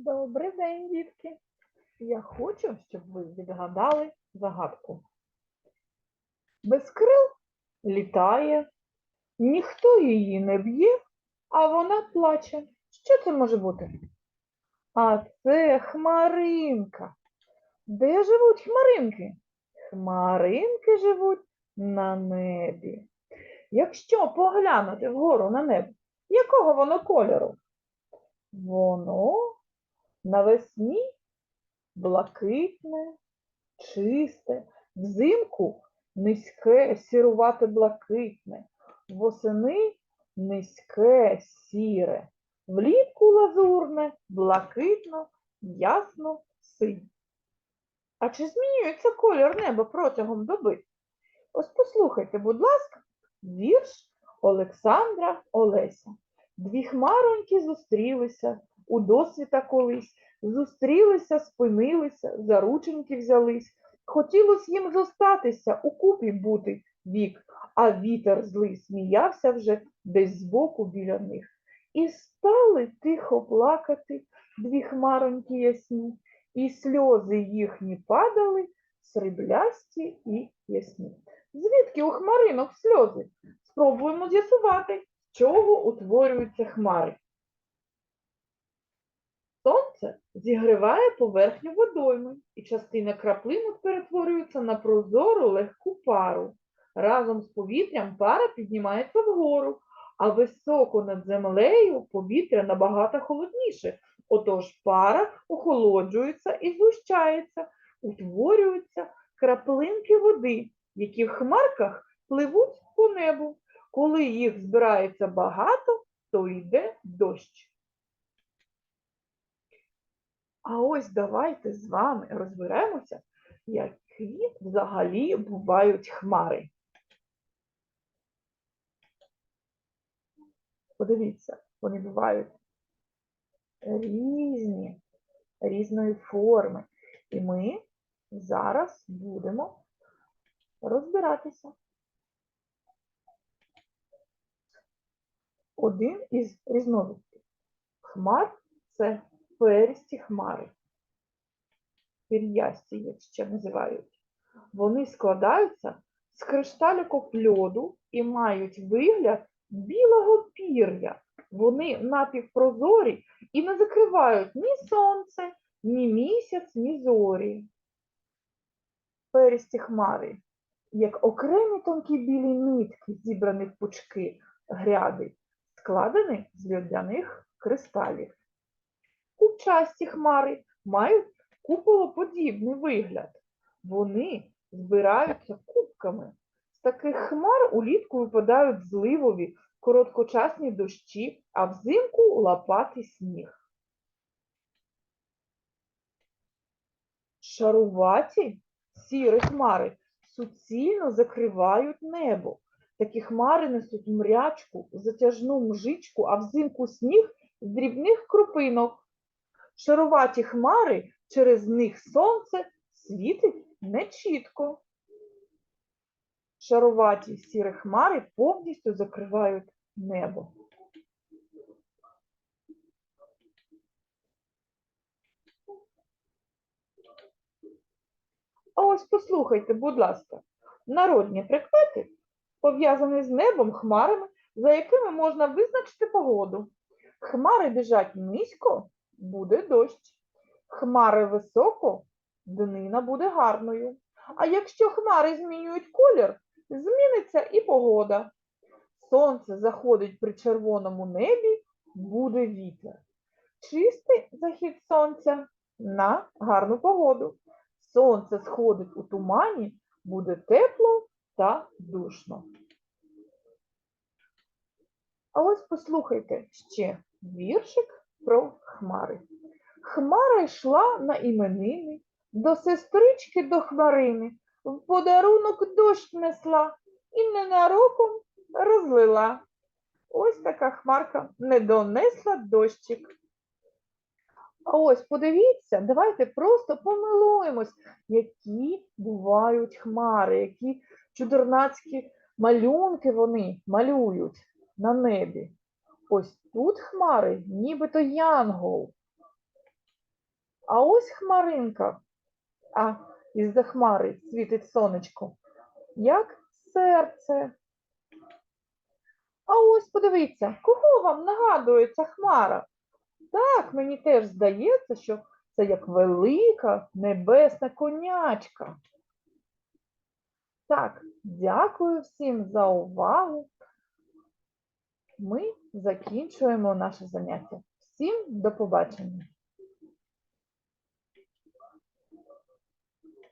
Добрий день, дітки. Я хочу, щоб ви відгадали загадку. Без крил літає, ніхто її не б'є, а вона плаче. Що це може бути? А це хмаринка. Де живуть хмаринки? Хмаринки живуть на небі. Якщо поглянути вгору на небо, якого воно кольору? Воно навесні блакитне, чисте, взимку низьке, сірувате блакитне, восени низьке, сіре, влітку лазурне, блакитно, ясно, синє. А чи змінюється колір неба протягом доби? Ось послухайте, будь ласка, вірш Олександра Олеся. Дві хмароньки зустрілися у досвіта колись, зустрілися, спинилися, за рученьки взялись. Хотілось їм зостатися, укупі бути вік, а вітер злий сміявся вже десь збоку біля них. І стали тихо плакати дві хмароньки ясні, і сльози їхні падали, сріблясті і ясні. Звідки у хмаринок сльози? Спробуємо з'ясувати, чого утворюються хмари. Сонце зігріває поверхню водойми, і частина краплинок перетворюється на прозору легку пару. Разом з повітрям пара піднімається вгору, а високо над землею повітря набагато холодніше. Отож пара охолоджується і згущається, утворюються краплинки води, які в хмарках пливуть по небу. Коли їх збирається багато, то йде дощ. А ось давайте з вами розберемося, які взагалі бувають хмари. Подивіться, вони бувають різні, різної форми. І ми зараз будемо розбиратися. Один із різновидів хмар це перісті хмари. Пір'ясті, як ще називають. Вони складаються з кришталіків льоду і мають вигляд білого пір'я. Вони напівпрозорі і не закривають ні сонце, ні місяць, ні зорі. Перісті хмари, як окремі тонкі білі нитки, зібрані в пучки гряди, складені з льодяних кристалів. Купчасті хмари мають куполоподібний вигляд. Вони збираються кубками. З таких хмар улітку випадають зливові, короткочасні дощі, а взимку лопатий сніг. Шаруваті сірі хмари суцільно закривають небо. Такі хмари несуть мрячку, затяжну мжичку, а взимку сніг з дрібних крупинок. Шаруваті хмари, через них сонце світить нечітко. Шаруваті сірі хмари повністю закривають небо. А ось послухайте, будь ласка, народні прикмети пов'язані з небом, хмарами, за якими можна визначити погоду. Хмари біжать низько, буде дощ. Хмари високо, днина буде гарною. А якщо хмари змінюють колір, зміниться і погода. Сонце заходить при червоному небі, буде вітер. Чистий захід сонця на гарну погоду. Сонце сходить у тумані, буде тепло та душно. А ось послухайте ще віршик про хмари. Хмара йшла на іменини, до сестрички до хмарини, в подарунок дощ несла і ненароком розлила. Ось така хмарка не донесла дощик. А ось подивіться, давайте просто помилуємось, які бувають хмари, які чудернацькі малюнки вони малюють на небі. Ось тут хмари, нібито янгол. А ось хмаринка, а із-за хмари світить сонечко, як серце. А ось подивіться, кого вам нагадує ця хмара? Так, мені теж здається, що це як велика небесна конячка. Так, дякую всім за увагу. Ми закінчуємо наше заняття. Всім до побачення.